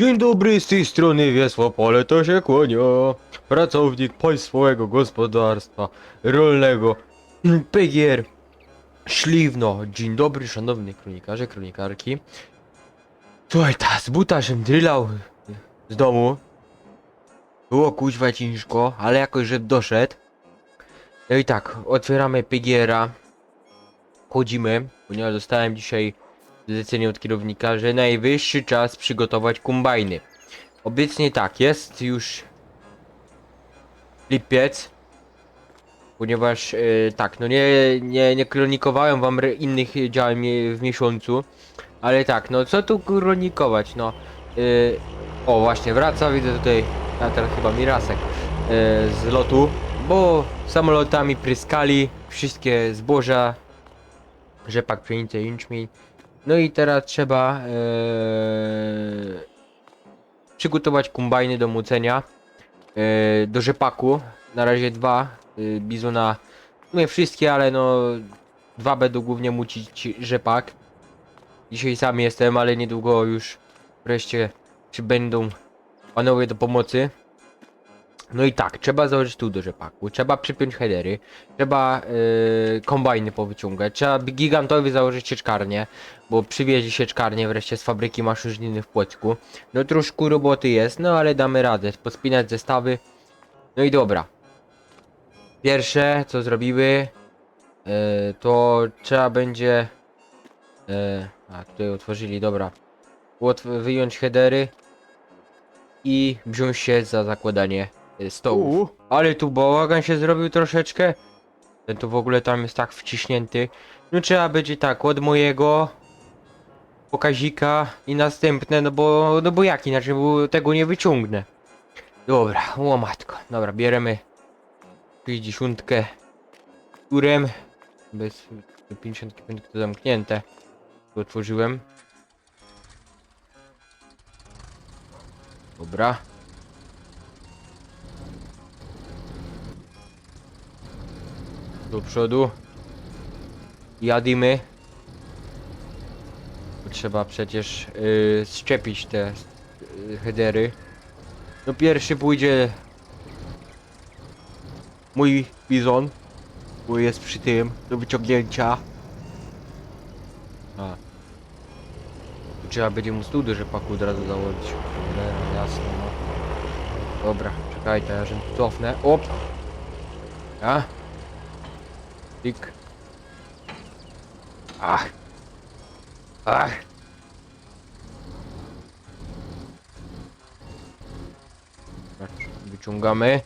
Dzień dobry, z tej strony Wiesłopole to się kłania. Pracownik Państwowego Gospodarstwa Rolnego PGR Śliwno. Dzień dobry, szanowni kronikarze, kronikarki. Słuchaj, ta z buta żem drylał z domu. Było kuźwa ciężko, ale jakoś że doszedł. No i tak, otwieramy PGR-a. Chodzimy, ponieważ dostałem dzisiaj zlecenie od kierownika, że najwyższy czas przygotować kombajny. Obecnie tak, jest już lipiec, ponieważ e, tak, no nie, nie, nie kronikowałem wam innych działań w miesiącu, ale tak, no co tu kronikować, no e, o właśnie wraca, widzę tutaj, a teraz chyba Mirasek e, z lotu, bo samolotami pryskali wszystkie zboża, rzepak, pszenicę, jęczmień, no i teraz trzeba e, przygotować kombajny do mucenia e, do rzepaku. Na razie dwa e, bizona, nie wszystkie, ale no dwa będą głównie mucić rzepak. Dzisiaj sam jestem, ale niedługo już wreszcie przybędą panowie do pomocy. No i tak, trzeba założyć tu do rzepaku, trzeba przypiąć headery, trzeba yy, kombajny powyciągać, trzeba gigantowi założyć sieczkarnię, bo przywieźli sieczkarnię wreszcie z fabryki maszyniny w Płocku. No troszkę roboty jest, no ale damy radę, pospinać zestawy. No i dobra. Pierwsze co zrobimy, yy, to trzeba będzie... Yy, a tutaj otworzyli, dobra. Wyjąć headery i wziąć się za zakładanie y, stołów. Ale tu bałagan się zrobił troszeczkę. Ten tu w ogóle tam jest tak wciśnięty. No trzeba będzie tak, od mojego pokazika i następne, no bo, no bo jak inaczej, bo tego nie wyciągnę. Dobra, o matko. Dobra, bierzemy 60 turem. Bez 55 to zamknięte. Tu otworzyłem. Dobra. Do przodu. Jadimy. Trzeba przecież yy, szczepić te yy, headery. No pierwszy pójdzie mój bizon, bo jest przy tym do wyciągnięcia. A. Trzeba będzie mu study rzepaku od razu założyć. Cholera, jasno, no. Dobra, czekajcie, ja tu cofnę. Op! A? Tik. Ach. Ach. Wyciągamy.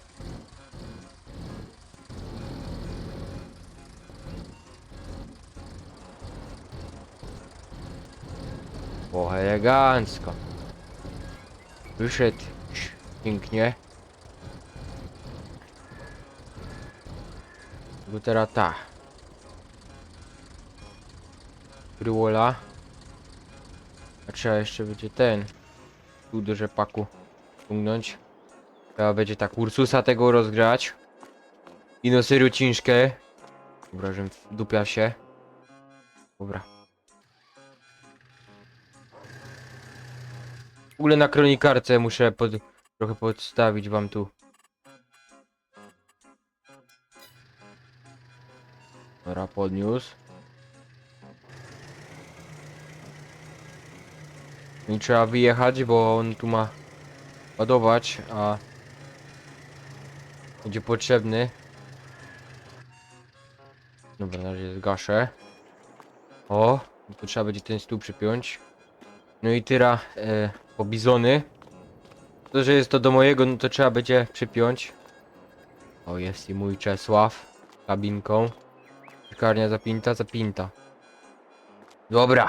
O, elegancko. Wyszedł pięknie. Bo teraz ta. Kryłola. A trzeba jeszcze będzie ten. Tu do rzepaku ściągnąć. Trzeba będzie tak Ursusa tego rozgrać. I no serio. Dobra, że dupia się. Dobra. W ogóle na kronikarce muszę pod, trochę podstawić wam tu. Dobra, podniósł. I trzeba wyjechać, bo on tu ma ładować, a będzie potrzebny. Dobra, na razie zgaszę. O, tu trzeba będzie ten stół przypiąć. No i tyra e, po bizony. To, że jest to do mojego, no to trzeba będzie przypiąć. O, jest i mój Czesław. Kabinką. Piekarnia zapinta, zapinta. Dobra.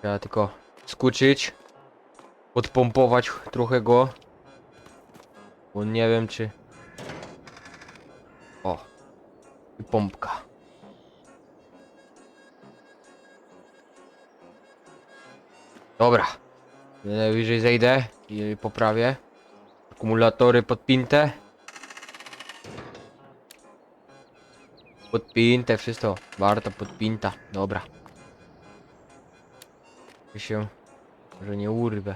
Trzeba tylko skuczyć. Podpompować trochę go. Bo nie wiem czy... O. I pompka. Dobra. Najwyżej zejdę i poprawię. Akumulatory podpinte. Podpinte wszystko. warto podpinta. Dobra. I się że nie urwę.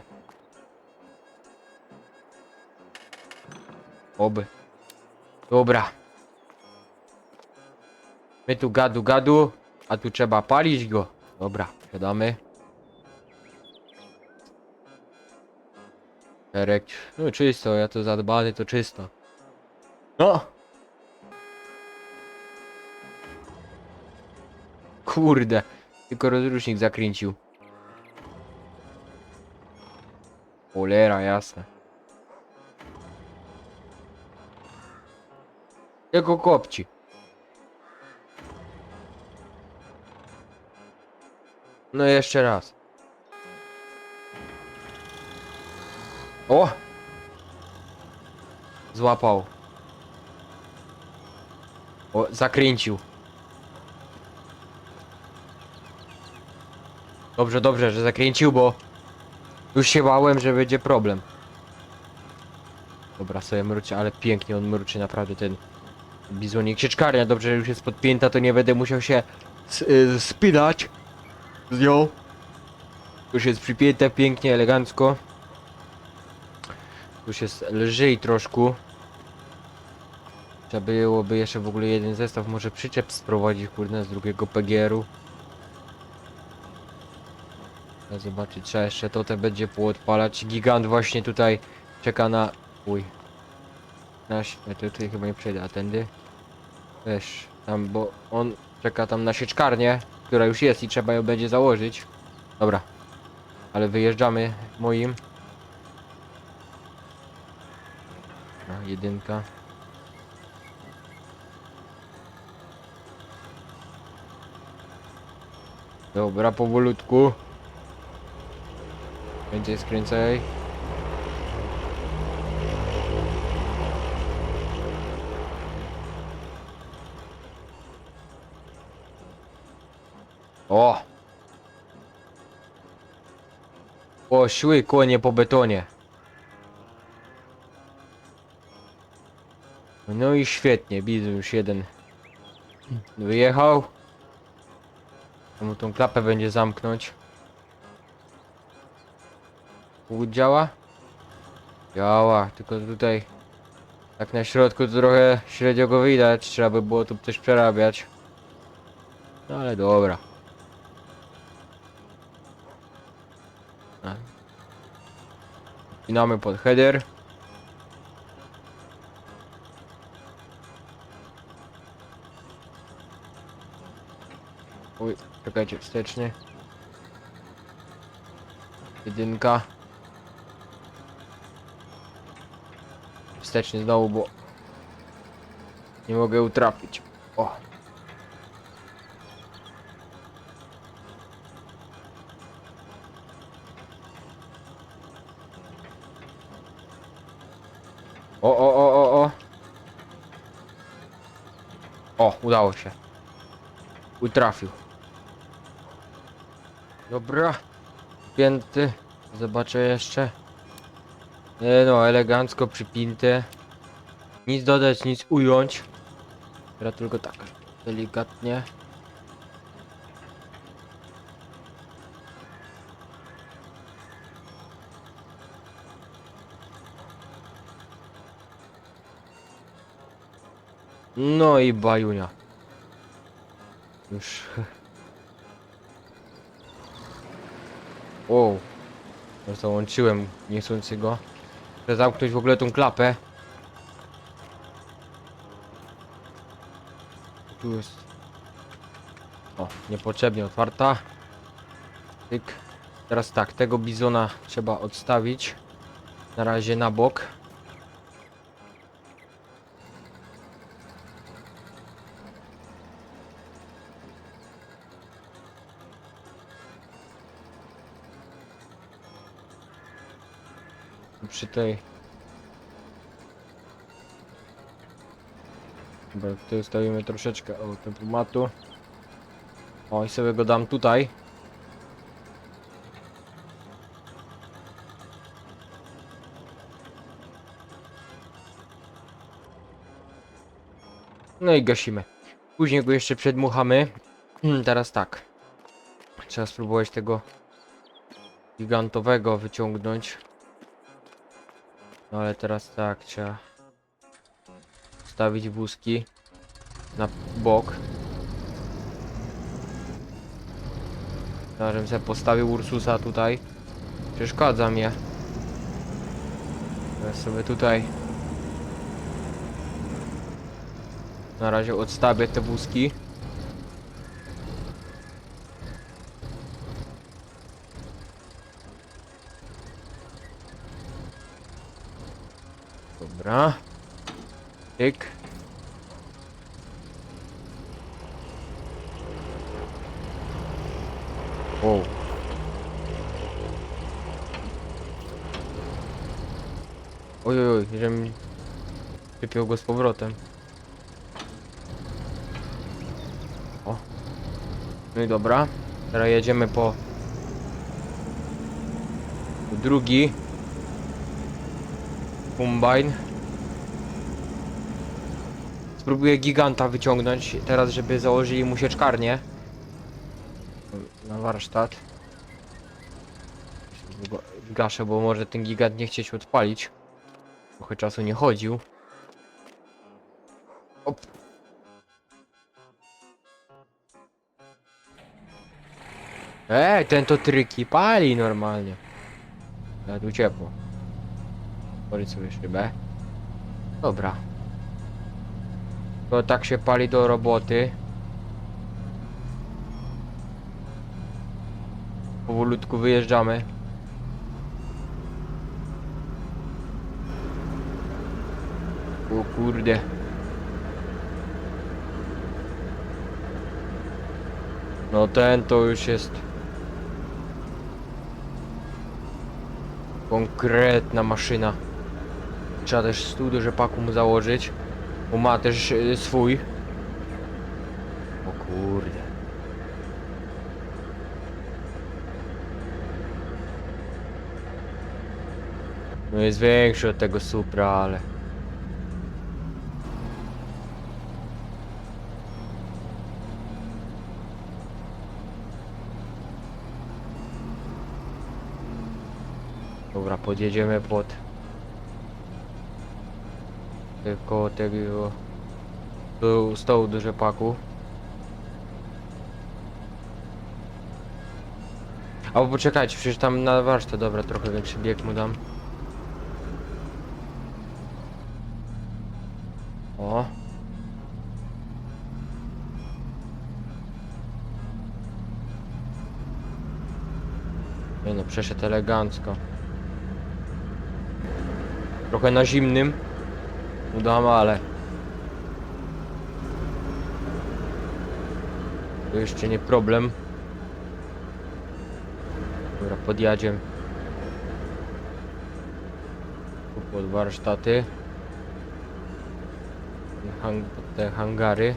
Oby. Dobra. My tu gadu gadu, a tu trzeba palić go. Dobra, siadamy. Erek, no czysto, ja to zadbany, to czysto. No! Kurde, tylko rozrusznik zakręcił. Cholera, jasne. Jego kopci. No jeszcze raz. O! Złapał. O, zakręcił. Dobrze, dobrze, że zakręcił, bo już się bałem, że będzie problem. Dobra, sobie mruczy, ale pięknie on mruczy, naprawdę ten bizonik. Sieczkarnia, dobrze, że już jest podpięta, to nie będę musiał się y, spinać z nią. Już jest przypięte pięknie, elegancko. Już jest lżej troszkę. Trzeba byłoby jeszcze w ogóle jeden zestaw, może przyczep sprowadzić, kurde, z drugiego PGR-u. Trzeba zobaczyć, trzeba jeszcze to te będzie poodpalać. Gigant właśnie tutaj czeka na... Uj. Na... ś- ja tu- Tutaj chyba nie przejdę, a tędy? Też tam, bo on czeka tam na sieczkarnię, która już jest i trzeba ją będzie założyć. Dobra. Ale wyjeżdżamy moim. No, jedynka. Dobra, powolutku. Więcej skręcaj. O! Poszły konie po betonie. No i świetnie, widzę już jeden wyjechał. Mu tą klapę będzie zamknąć. Łódź działa? Działa, tylko tutaj tak na środku to trochę średnio go widać, trzeba by było tu coś przerabiać. No ale dobra. A. Pinamy pod header. Uj, czekajcie, wsteczny. Jedynka. Wsteczny znowu, bo nie mogę utrafić. O. O, o, o, o, o. O, udało się. Utrafił. Dobra. Pięty. Zobaczę jeszcze. Nie no, elegancko przypięte. Nic dodać, nic ująć. Teraz tylko tak, delikatnie. No i bajunia. Już. Wow. Załączyłem niechcący go. Chcę zamknąć w ogóle tą klapę. Tu jest. O, niepotrzebnie otwarta. Tyk. Teraz tak, tego bizona trzeba odstawić. Na razie na bok. Przy tej. Dobra, tutaj ustawimy troszeczkę o tempomatu. O, i sobie go dam tutaj. No i gasimy. Później go jeszcze przedmuchamy. Hmm, Teraz tak. Trzeba spróbować tego gigantowego wyciągnąć. No ale teraz tak, trzeba postawić wózki na bok. Ja sobie postawił Ursusa tutaj. Przeszkadza mnie. Ja sobie tutaj na razie odstawię te wózki. Tyk. Wow. Oj, oj, oj, żebym go z powrotem. O. No i dobra. Teraz jedziemy po drugi kombine. Spróbuję giganta wyciągnąć teraz, żeby założyli mu sieczkarnię. Na warsztat. Gaszę, bo może ten gigant nie się odpalić. Trochę czasu nie chodził. Op. Ej, ten to tryki pali normalnie. Ja tu ciepło. Sobie szybę. Dobra. To tak się pali do roboty. Powolutku wyjeżdżamy. O kurde. No ten to już jest konkretna maszyna. Trzeba też stół do rzepaku mu założyć. Bo ma też y, swój. O kurde. No jest większy od tego Supra, ale... Dobra, podjedziemy pod... Koło tego... Do stołu do rzepaku. Albo poczekajcie, przecież tam na warsztat, dobra, trochę większy bieg mu dam. O. Nie no, przeszedł elegancko. Trochę na zimnym. Udam, ale... To jeszcze nie problem. Dobra, podjadziem. Tu pod warsztaty. Hang te hangary.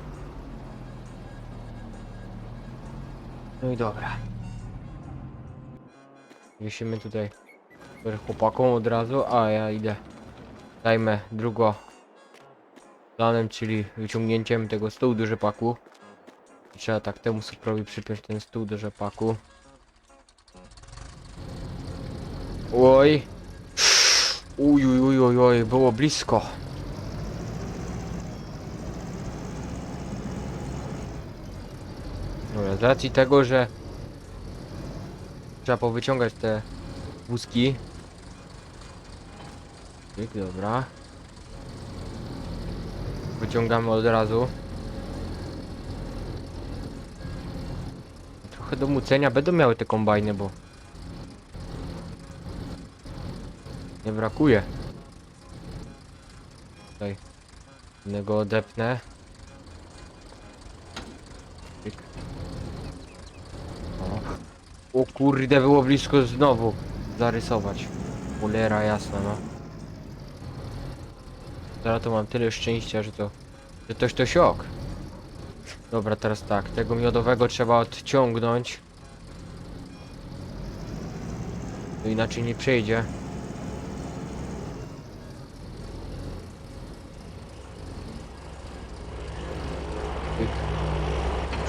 No i dobra. Wiesimy tutaj chłopakom od razu, a ja idę. Zajmę drugo planem, czyli wyciągnięciem tego stołu do rzepaku. Trzeba tak temu suprowi przypiąć ten stół do rzepaku. Oj. Uj, uj, uj, uj, było blisko. Dobra, z racji tego, że trzeba powyciągać te wózki. Dobra. Wyciągamy od razu. Trochę do mucenia będą miały te kombajny, bo nie brakuje. Tutaj jednego odepnę. O. o kurde, było blisko znowu zarysować. Cholera jasna, no. Teraz to mam tyle szczęścia, że to... Że toś to siok. Dobra, teraz tak. Tego miodowego trzeba odciągnąć. To inaczej nie przejdzie.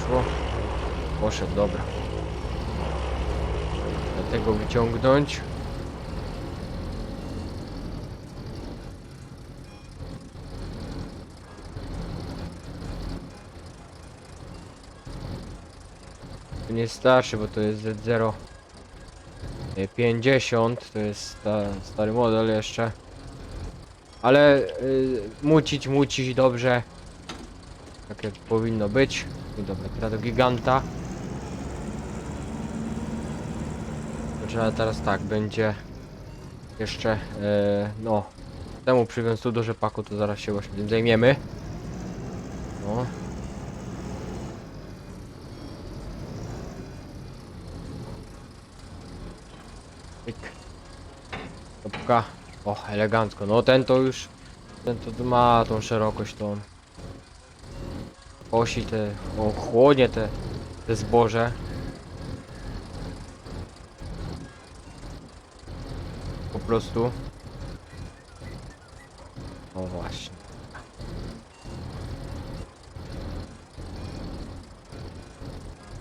Szło. Poszedł, dobra. Dlatego wyciągnąć. To nie starszy, bo to jest Z0 nie, 50, to jest sta, stary model jeszcze. Ale y, mucić, mucić dobrze. Tak jak powinno być. I dobra, teraz do giganta. Trzeba teraz tak, będzie jeszcze, e, no, temu przywiązać tu do rzepaku, to zaraz się właśnie tym zajmiemy. No. Pyk. Topka. O, elegancko. No ten to już, ten to ma tą szerokość, tą. Osi te, o, chłonie te, te zboże. Po prostu. O właśnie.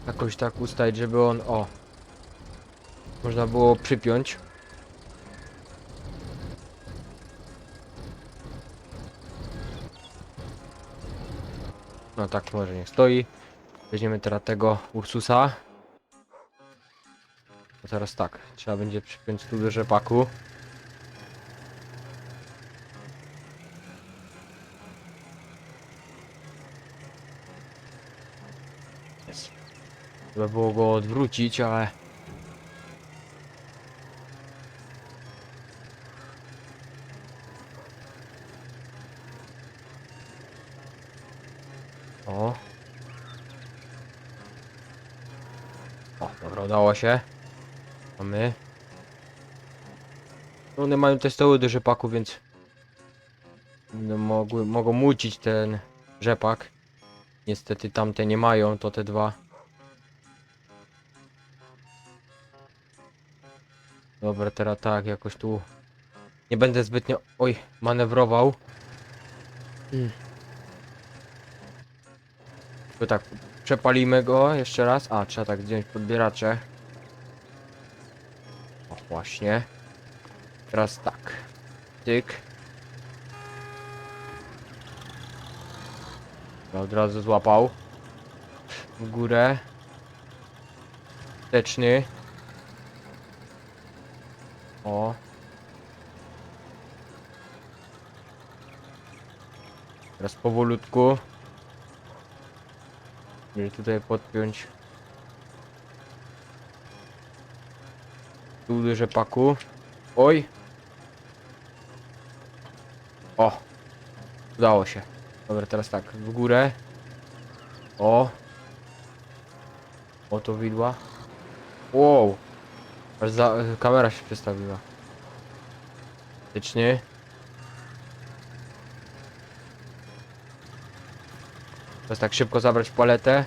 Jakoś tak ustać, żeby on, o. Można było przypiąć. No tak, może niech stoi. Weźmiemy teraz tego Ursusa. To teraz tak, trzeba będzie przypiąć tu do rzepaku. Trzeba było go odwrócić, ale... O. O, dobra, udało się. Mamy. No one mają te stoły do rzepaku, więc... No, mogły, mogą mucić ten rzepak. Niestety tamte nie mają, to te dwa. Dobra, teraz tak, jakoś tu... Nie będę zbytnio... Oj, manewrował. Hmm. To tak, przepalimy go jeszcze raz. A, trzeba tak zdjąć podbieracze. O, właśnie. Teraz tak. Tyk. Od razu złapał. W górę. Wsteczny. O. Teraz powolutku. Żeby tutaj podpiąć. Tu do rzepaku. Oj. O. Udało się. Dobra, teraz tak, w górę. O. O to widła. Wow. Aż za, kamera się przestawiła. Styczny. Teraz tak szybko zabrać paletę.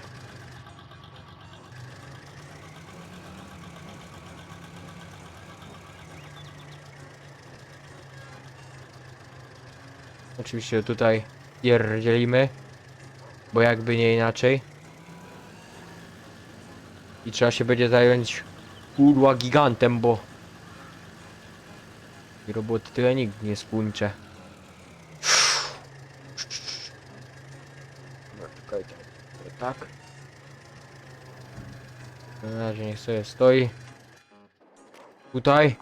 Oczywiście tutaj pierdzielimy, bo jakby nie inaczej. I trzeba się będzie zająć kurwa gigantem, bo i roboty tyle nigdy nie spójcze. Dobra, czekajcie. Tak. Na razie niech sobie stoi. Tutaj.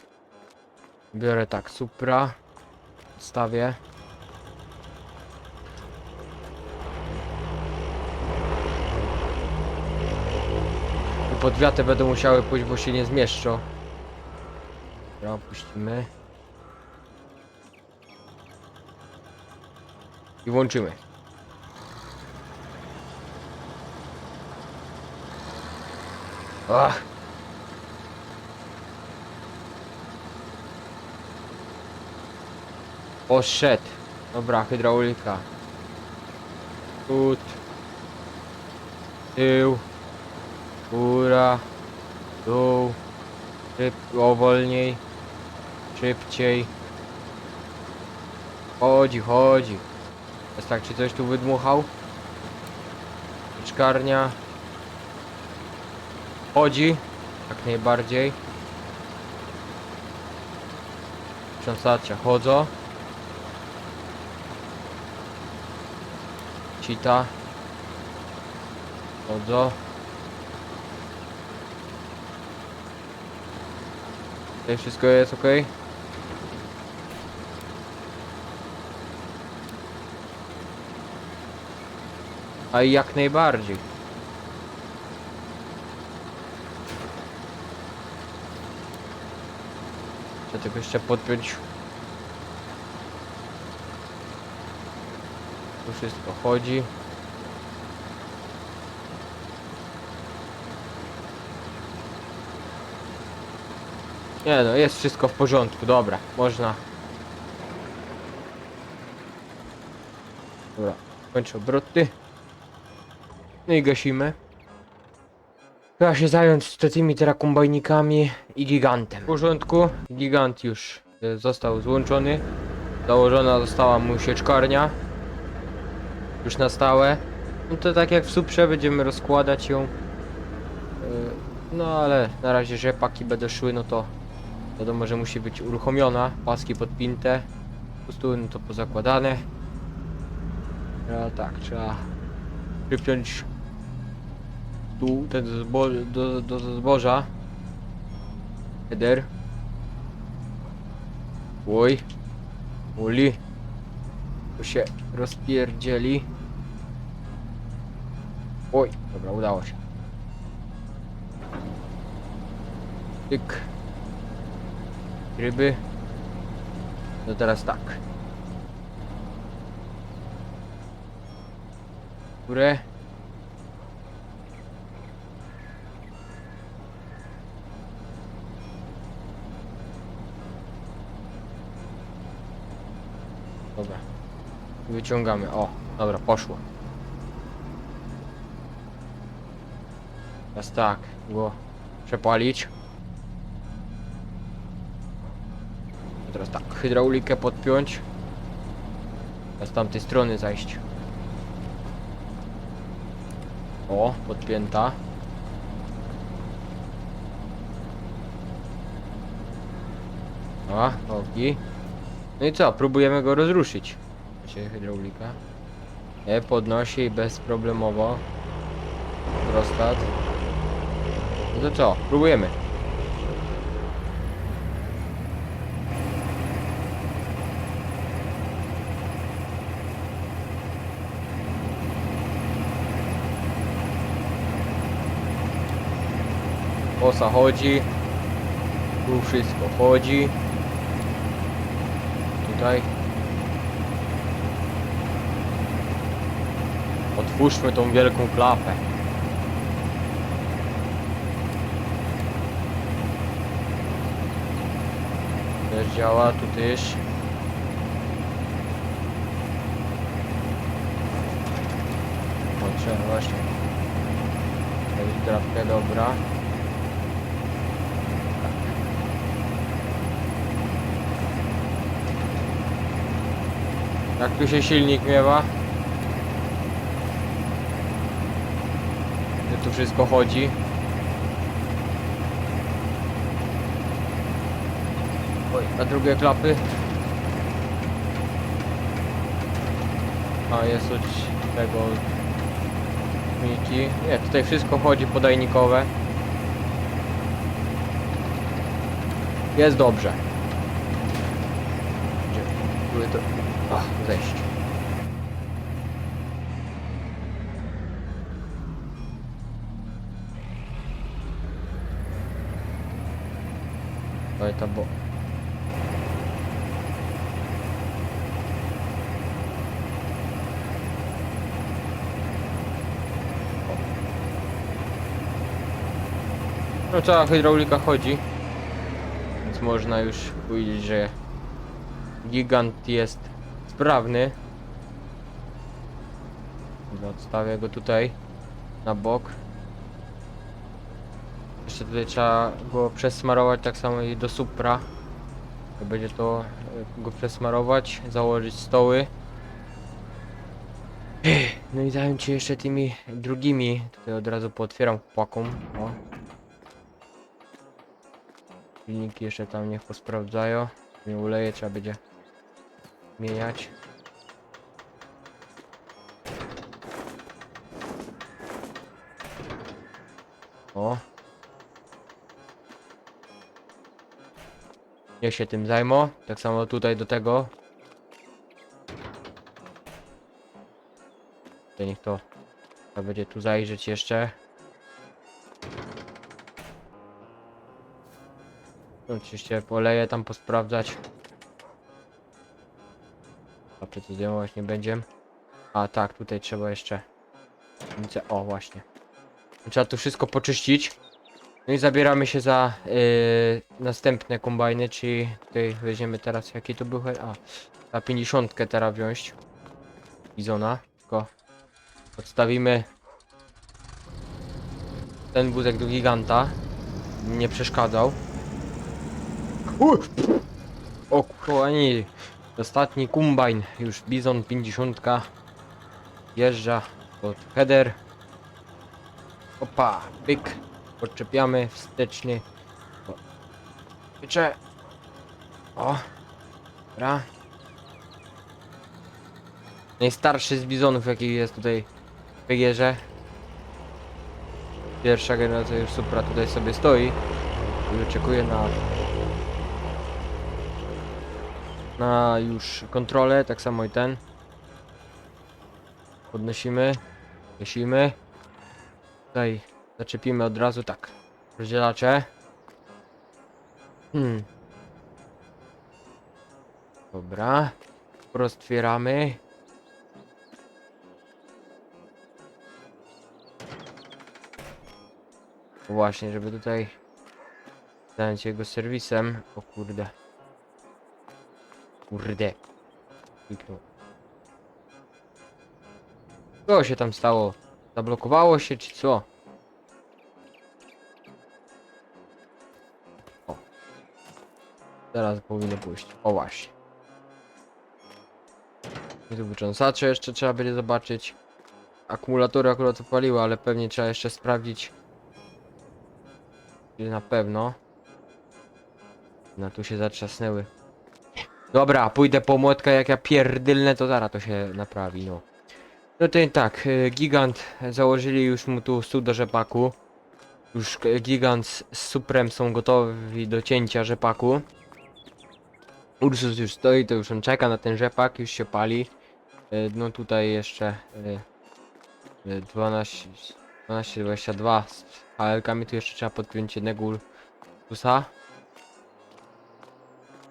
Biorę tak, Supra. Stawię. I pod wiatę będą musiały pójść, bo się nie zmieszczą. Dobra, puścimy. I włączymy. Ach. Poszedł. Dobra, hydraulika. Tut. Tył. Góra. Dół. Szyb, o, wolniej. Szybciej. Chodzi, chodzi. Jest tak, czy coś tu wydmuchał? Czkarnia. Chodzi, jak najbardziej. Książacie chodzą. Cita. Chodzą. Tutaj wszystko jest ok. A jak najbardziej. Trzeba tylko jeszcze podpiąć. Tu wszystko chodzi. Nie no, jest wszystko w porządku, dobra, można. Dobra, kończę obroty. No i gasimy. Trzeba się zająć tymi teraz kombajnikami i gigantem. W porządku, gigant już e, został złączony. Założona została mu sieczkarnia. Już na stałe. No to tak jak w suprze będziemy rozkładać ją. E, No ale na razie rzepaki będą szły, no to wiadomo, że musi być uruchomiona. Paski podpinte. Po prostu no to pozakładane. Trzeba tak, trzeba przypiąć tu ten zbo do, do zboża. Header. Oj. Uli. Tu się rozpierdzieli. Oj, dobra, udało się. Tyk. Ryby. No teraz tak. Górę. Dobra. Wyciągamy. O, dobra, poszło. Teraz tak, go przepalić. Teraz tak, hydraulikę podpiąć. A z tamtej strony zajść. O, podpięta. A, nogi. No i co, próbujemy go rozruszyć. Się hydraulika. Nie, podnosi bezproblemowo. Prostat. No to co, próbujemy. Osa chodzi. Tu wszystko chodzi. Tutaj. Otwórzmy tą wielką klapę. Też działa, tu też. O, trzeba właśnie. Drapkę, dobra. Jak tu się silnik miewa? Gdzie tu wszystko chodzi? Oj, a drugie klapy? A, jest od tego... Miki. Nie, tutaj wszystko chodzi podajnikowe. Jest dobrze. Gdzie? Ach, zejść. Oj, to bo... No cała hydraulika chodzi. Więc można już powiedzieć, że gigant jest sprawny. Odstawię go tutaj na bok. Jeszcze tutaj trzeba go przesmarować tak samo i do Supra. Będzie to e, go przesmarować, założyć stoły. No i zająć się jeszcze tymi drugimi. Tutaj od razu pootwieram chłopakom. O. Silniki jeszcze tam niech posprawdzają. Nie uleje, trzeba będzie zmieniać. O. Niech się tym zajmą. Tak samo tutaj do tego. To niech to będzie tu zajrzeć jeszcze. Oczywiście poleję tam posprawdzać. Czy to zdejmować nie będzie? A tak, tutaj trzeba jeszcze. O, właśnie. Trzeba tu wszystko poczyścić. No i zabieramy się za yy, następne kombajny, czyli tutaj weźmiemy teraz, jaki to był, a, za 50 teraz wziąć. Bizona, tylko odstawimy ten wózek do giganta, nie przeszkadzał. U! O kochani, ostatni kombajn, już Bizon 50 wjeżdża pod header. Opa, pyk. Podczepiamy wsteczny. Piecze. O. Dobra. Najstarszy z bizonów jaki jest tutaj w Pegierze. Pierwsza generacja już Supra tutaj sobie stoi. I oczekuje na na już kontrolę, tak samo i ten. Podnosimy, gasimy. Tutaj zaczepimy od razu tak. Rozdzielacze. Hmm. Dobra. Roztwieramy. Właśnie, żeby tutaj zająć jego serwisem. O kurde. Kurde. Kliknął. Co się tam stało? Zablokowało się czy co? O. Teraz powinno pójść. O właśnie. I tu wycząsacze jeszcze trzeba będzie zobaczyć. Akumulatory akurat opaliły, ale pewnie trzeba jeszcze sprawdzić. Czy na pewno. No tu się zatrzasnęły. Dobra, pójdę po młotkę, jak ja pierdylnę, to zaraz to się naprawi, no. No to tak, y, gigant, założyli już mu tu stół do rzepaku. Już y, gigant z suprem są gotowi do cięcia rzepaku. Ursus już stoi, to już on czeka na ten rzepak, już się pali. Y, No tutaj jeszcze y, y, 12, 12, 22 z HL-kami, tu jeszcze trzeba podpiąć jednego Ursusa.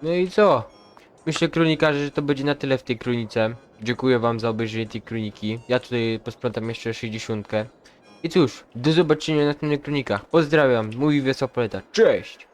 No i co? Myślę kronikarze, że to będzie na tyle w tej kronice. Dziękuję wam za obejrzenie tej kroniki. Ja tutaj posprzątam jeszcze 60. I cóż, do zobaczenia na następnych kronikach. Pozdrawiam, mój Wiesopoleta. Cześć!